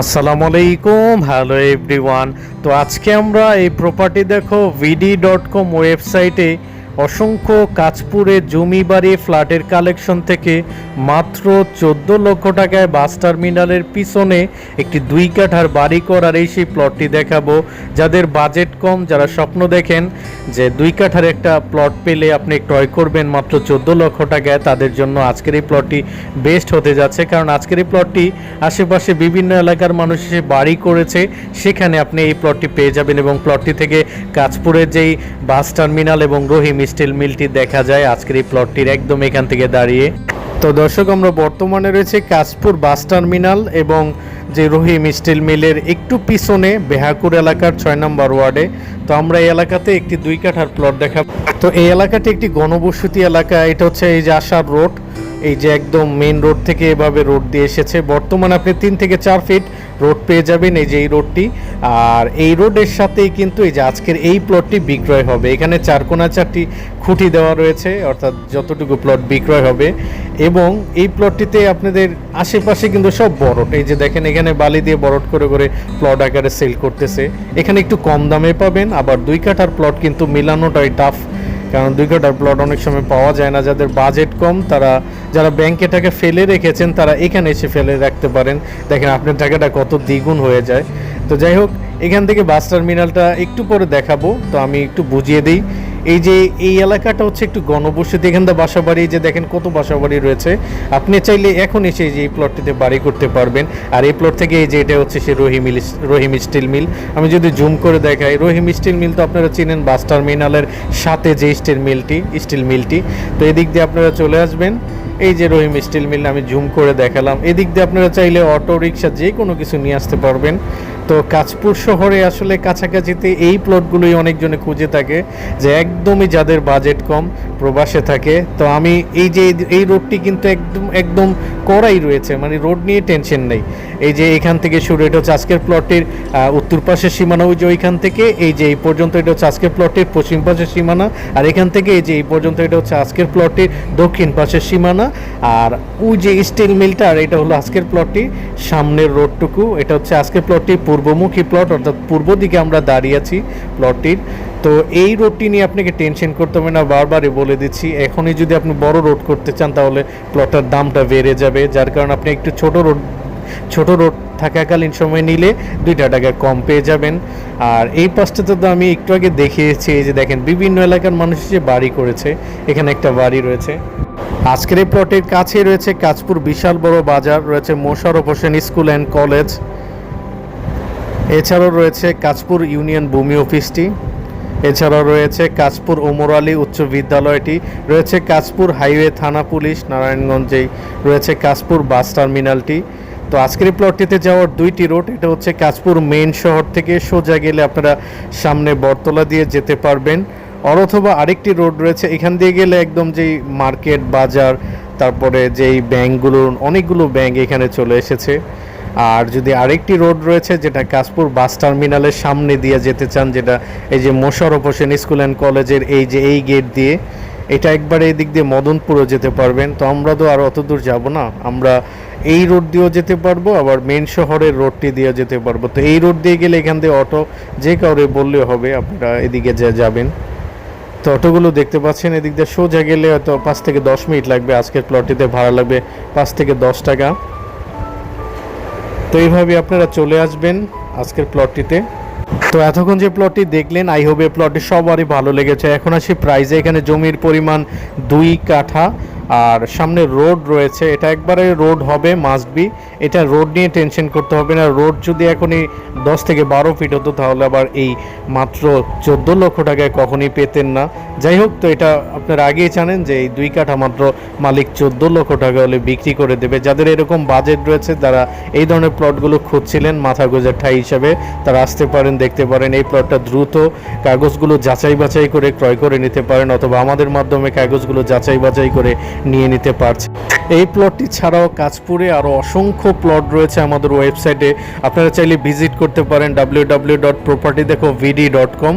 আসসালামু আলাইকুম hello everyone. তো আজকে আমরা এই প্রপার্টি দেখো ভিডি ডট কম ওয়েবসাইটে অসংখ্য কাজপুরে জমি বাড়ি ফ্ল্যাটের কালেকশন থেকে মাত্র চোদ্দ লক্ষ টাকায় বাস টার্মিনালের পিছনে একটি দুই কাঠার বাড়ি করার এই সেই প্লটটি দেখাবো। যাদের বাজেট কম, যারা স্বপ্ন দেখেন যে দুই কাঠার একটা প্লট পেলে আপনি ক্রয় করবেন মাত্র চোদ্দ লক্ষ টাকায়, তাদের জন্য আজকের এই প্লটটি বেস্ট হতে যাচ্ছে। কারণ আজকের এই প্লটটি আশেপাশে বিভিন্ন এলাকার মানুষ এসে বাড়ি করেছে, সেখানে আপনি এই প্লটটি পেয়ে যাবেন এবং প্লটটি থেকে কাজপুরের যেই বাস টার্মিনাল এবং রহিম স্টিল মিলটি দেখা যায় আজকের এই প্লটটির একদম এখান থেকে দাঁড়িয়ে। তো দর্শক, আমরা বর্তমানে রয়েছে কাশপুর বাস টার্মিনাল এবং যে রহিম স্টিল মিলের একটু পিছনে বেহাকুর এলাকার ছয় নম্বর ওয়ার্ডে। তো আমরা এই এলাকাতে একটি দুই কাঠার প্লট দেখাব। তো এই এলাকাটি একটি গণবসতি এলাকা, এটা হচ্ছে এই যে আসার রোড। এই যে একদম মেন রোড থেকে এভাবে রোড দিয়ে এসেছে। বর্তমানে আপনি তিন থেকে চার ফিট রোড পেয়ে যাবেন এই যে এই রোডটি আর এই রোডের সাথেই কিন্তু এই যে আজকের এই প্লটটি বিক্রয় হবে। এখানে চার কোনা, চারটি খুঁটি দেওয়া রয়েছে, অর্থাৎ যতটুকু প্লট বিক্রয় হবে। এবং এই প্লটটিতে আপনাদের আশেপাশে কিন্তু সব বরট। এই যে দেখেন, এখানে বালি দিয়ে বরট করে করে প্লট আকারে সেল করতেছে। এখানে একটু কম দামে পাবেন, আবার দুই কাঠার প্লট কিন্তু মিলানোটাই টাফ কারণ দুই কাঠার প্লট অনেক সময় পাওয়া যায় না। যাদের বাজেট কম, তারা যারা ব্যাংকে টাকা ফেলে রেখেছেন, তারা এখানে এসে ফেলে রাখতে পারেন। দেখেন, আপনার টাকাটা কত দ্বিগুণ হয়ে যায়। তো যাই হোক, এখান থেকে বাস টার্মিনালটা একটু পরে দেখাবো। তো আমি একটু বুঝিয়ে দিই। এই যে, এই এলাকাটা হচ্ছে একটু গণবসতি। এখান থেকে বাসা বাড়ি যে দেখেন কত বাসা বাড়ি রয়েছে। আপনি চাইলে এখন এসে যে এই প্লটটিতে বাড়ি করতে পারবেন। আর এই প্লট থেকে এই যে, এটা হচ্ছে সে রহিম রহিম স্টিল মিল। আমি যদি জুম করে দেখাই, রহিম স্টিল মিল তো আপনারা চিনেন বাস টার্মিনালের সাথে যে স্টিল মিলটি স্টিল মিলটি। তো এদিক দিয়ে আপনারা চলে আসবেন। এই যে রহিম স্টিল মিল, আমি জুম করে দেখালাম। এদিক দিয়ে আপনারা চাইলে অটো, রিক্সা যে কোনো কিছু নিয়ে আসতে পারবেন। তো কাজপুর শহরে আসলে কাছাকাছিতে এই প্লটগুলোই অনেকজনে খুঁজে থাকে যে একদমই যাদের বাজেট কম প্রবাসে থাকে। তো আমি এই যে এই- রোডটি কিন্তু একদম একদম করাই রয়েছে মানে রোড নিয়ে টেনশন নেই। এই যে এখান থেকে শুরু, এটা হচ্ছে আজকের প্লটটির উত্তর পাশের সীমানা, ওই যে ওইখান থেকে, এই যে এই পর্যন্ত এটা হচ্ছে আজকের প্লটটির পশ্চিম পাশের সীমানা, আর এখান থেকে এই যে এই পর্যন্ত এটা হচ্ছে আজকের প্লটটির দক্ষিণ পাশের সীমানা, আর ওই যে স্টিল মিলটা আর এটা হলো আজকের প্লটটি সামনের রোডটুকু এটা হচ্ছে আজকের প্লটটি পূর্বমুখী প্লট অর্থাৎ পূর্ব দিকে আমরা দাঁড়িয়ে আছি প্লটটির তো এই রোডটি নিয়ে আপনাকে টেনশন করতে হবে না, বারবারই বলে দিচ্ছি। এখনই যদি আপনি বড় রোড করতে চান, তাহলে প্লটের দামটা বেড়ে যাবে। যার কারণে আপনি একটু ছোট রোড ছোট রোড থাকাকালীন সময় নিলে দুইটা টাকা কম পেয়ে যাবেন। আর এই পাশটাতে তো আমি একটু আগে দেখিয়েছি, এই যে দেখেন, বিভিন্ন এলাকার মানুষ যে বাড়ি করেছে। এখানে একটা বাড়ি রয়েছে। আজকের এই প্লটের কাছে রয়েছে কাজপুর বিশাল বড় বাজার, রয়েছে Mosharraf Hossain school and college এছাড়াও রয়েছে কাজপুর ইউনিয়ন ভূমি অফিসটি, এছাড়াও রয়েছে কাজপুর ওমর আলী উচ্চ বিদ্যালয়টি, রয়েছে কাজপুর হাইওয়ে থানা পুলিশ নারায়ণগঞ্জেই রয়েছে কাজপুর বাস টার্মিনালটি। তো আজকের প্লটটিতে যাওয়ার দুইটি রোড এটা হচ্ছে কাজপুর মেইন শহর থেকে সোজা গেলে আপনারা সামনে বটতলা দিয়ে যেতে পারবেন। অথবা আরেকটি রোড রয়েছে, এখান দিয়ে গেলে একদম যেই মার্কেট, বাজার, তারপরে যেই ব্যাংকগুলো, অনেকগুলো ব্যাংক এখানে চলে এসেছে। আর যদি আরেকটি রোড রয়েছে, যেটা কাশপুর বাস টার্মিনালের সামনে দিয়ে যেতে চান, যেটা এই যে মোশারফ হোসেন স্কুল অ্যান্ড কলেজের এই যে এই গেট দিয়ে, এটা একবারে এই দিক দিয়ে মদনপুরও যেতে পারবেন। তো আমরা তো আর অত দূর যাব না, আমরা এই রোড দিয়েও যেতে পারব, আবার মেন শহরের রোডটি দিয়ে যেতে পারব। তো এই রোড দিয়ে গেলে এখান দিয়ে অটো, যে কাউরে বললেও হবে, আপনারা এদিকে যা যাবেন। তো অটোগুলো দেখতে পাচ্ছেন, এদিক দিয়ে সোজা গেলে হয়তো পাঁচ থেকে দশ মিনিট লাগবে, আজকের প্লটটিতে ভাড়া লাগবে পাঁচ থেকে দশ টাকা। তো এইভাবে আপনারা চলে আসবেন আজকের প্লটটিতে তো এতক্ষণ যে প্লটটি দেখলেন আই হোপ এই প্লটটি সবারই ভালো লেগেছে। এখন আসি প্রাইজে এখানে জমির পরিমাণ দুই কাঠা। আর সামনে রোড রয়েছে, এটা একবারে রোড হবে মাস্ট বি এটা রোড নিয়ে টেনশন করতে হবে না, রোড যদি এখনই দশ থেকে বারো ফিট হতো, তাহলে আবার এই মাত্র চোদ্দ লক্ষ টাকায় কখনই পেতেন না। যাই হোক, তো এটা আপনারা আগেই জানেন যে এই দুই কাঠা মাত্র মালিক চোদ্দ লক্ষ টাকা হলে বিক্রি করে দেবে। যাদের এরকম বাজেট রয়েছে, তারা এই ধরনের প্লটগুলো খুঁজছিলেন মাথা গোজার ঠাই হিসাবে। তারা আসতে পারেন, দেখতে পারেন, এই প্লটটা দ্রুত কাগজগুলো যাচাই বাছাই করে ক্রয় করে নিতে পারেন, অথবা আমাদের মাধ্যমে কাগজগুলো যাচাই বাছাই করে নিয়ে নিতে পারছে। এই প্লটটি ছাড়াও কাজপুরে আরও অসংখ্য প্লট রয়েছে আমাদের ওয়েবসাইটে আপনারা চাইলে ভিজিট করতে পারেন ডাব্লিউ ডাব্লিউ ডট প্রপার্টি দেখো ভিডি ডট কম